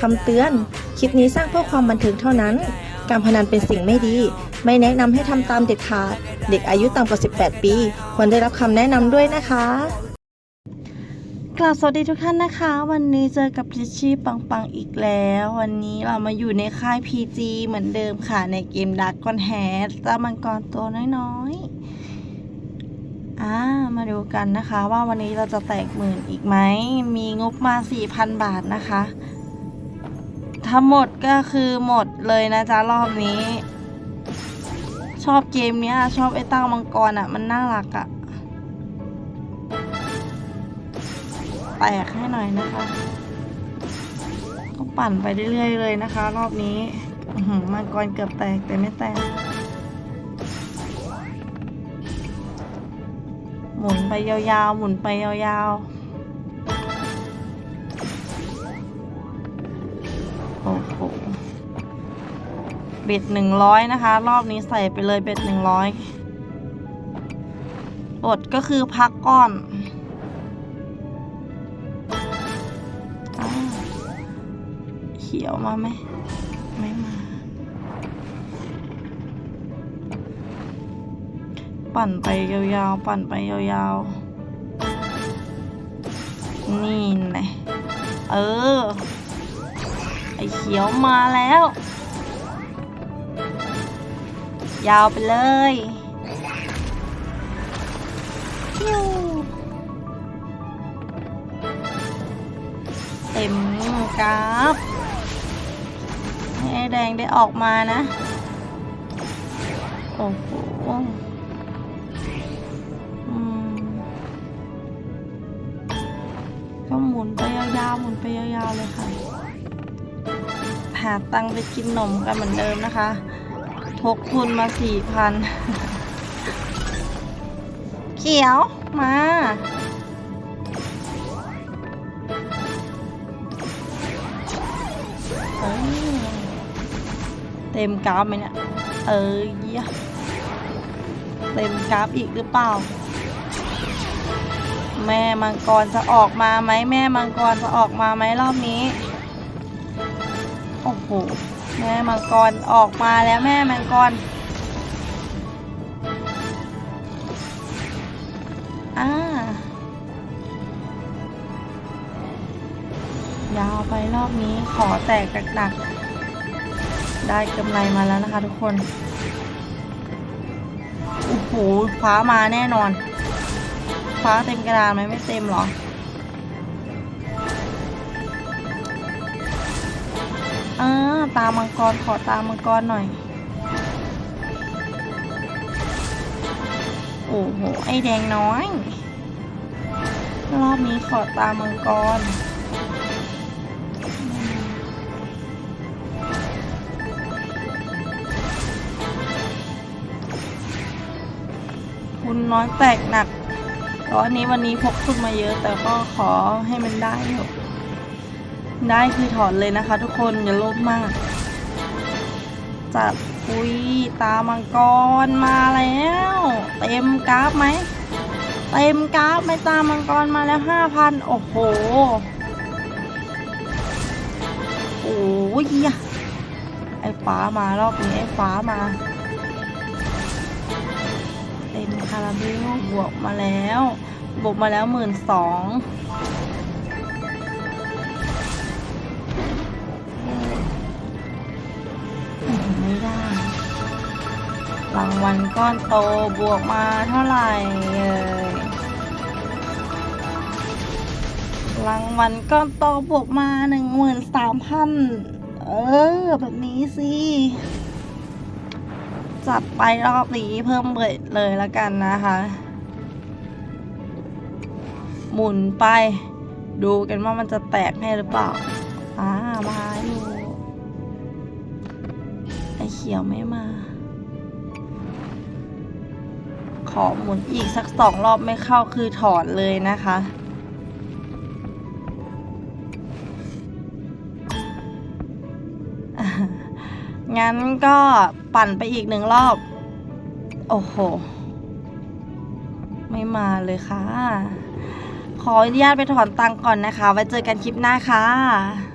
คำเตือน คลิปนี้สร้างเพื่อความบันเทิงเท่านั้น การพนันเป็นสิ่งไม่ดี ไม่แนะนำให้ทำตามเด็ดขาด เด็กอายุต่ำกว่า 18 ปี ควรได้รับคำแนะนำด้วยนะคะกลับสวัสดีทุกท่านนะคะ วันนี้เจอกับพิชชี่ปังปังอีกแล้ว วันนี้เรามาอยู่ในค่าย PG เหมือนเดิมค่ะ ในเกมดักกอนแฮดเจ้ามังกรตัวน้อยๆอ่ามาดูกันนะคะ ว่าวันนี้เราจะแตกหมื่นอีกไหม มีงบมา 4,000 บาทนะคะ ถ้าหมดก็คือหมดเลยนะจ๊ะรอบนี้ ชอบเกมเนี้ย ชอบไอ้ต้ามังกรอะ มันน่ารักอะ แตกให้หน่อยนะคะ ก็ปั่นไปเรื่อยๆเลยนะคะ รอบนี้มังกรเกือบแตกแต่ไม่แตกหมุนไปยาวๆ หมุนไปยาวๆ เบ็ดหนึ่งร้อยนะคะ รอบนี้ใส่ไปเลยเบ็ดหนึ่งร้อยอดก็คือพักก่อนอเขียวมาไหมไม่มา ปั่นไปยาวๆ ปั่นไปยาวๆ นี่ไงเออ ไอเขียวมาแล้ว ยาวไปเลยเต็มกราฟให้แดงได้ออกมานะ โอ้โหอืมก็หมุนไปยาวๆ หมุนไปยาวๆ เลยค่ะาตังไปกินนมกันเหมือนเดิมนะคะพกทุนมาสี่พันเขียวมาเอ้ยเต็มกราฟไหมเนี่ย เอ้ยเต็มกราฟอีกหรือเปล่า แม่มังกรจะออกมาไหมแม่มังกรจะออกมาไหมรอบนี้ โหแม่มังกรออกมาแล้วแม่มังกรอ่ายาวไปรอบนี้ขอแตกหนักๆได้กำไรมาแล้วนะคะทุกคนโอ้โหฟ้ามาแน่นอน ฟ้าเต็มกระดานไหมไม่เต็มหรอ อ่าตามังกรขอตามังกรหน่อย โอ้โห ไอแดงน้อย รอบนี้ขอตามังกรคุณน้อยแตกหนักตอนนี้วันนี้พกทุนมาเยอะ แต่ก็ขอให้มันได้เถอะ ได้คือถอนเลยนะคะ ทุกคนอย่าโลภมาก จัดปุ้ยตามังกรมาแล้ว เต็มกราฟไหมเต็มกราฟไหมตามังกรมาแล้วห้าพันโอ้โหโอ้ยยะไอ้ฟ้ามารอบนี้ไอ้ฟ้ามาเต็มคาราเบลบวกมาแล้ว บวกมาแล้วหมื่นสอง ไม่ได้ รางวัลก้อนโตบวกมาเท่าไหร่เอ่ยรางวัลก้อนโตบวกมาหนึ่งหมื่นสามพันเออ แบบนี้สิ จัดไปรอบนี้เพิ่มเบิดเลยแล้วกันนะคะ หมุนไปดูกันว่ามันจะแตกให้หรือเปล่า อ่า มาอยู่ เขียวไม่มา ขอหมุนอีกสักสองรอบไม่เข้าคือถอนเลยนะคะ งั้นก็ปั่นไปอีกหนึ่งรอบ โอ้โห ไม่มาเลยค่ะ ขออนุญาตไปถอนตังค์ก่อนนะคะ ไว้เจอกันคลิปหน้าค่ะ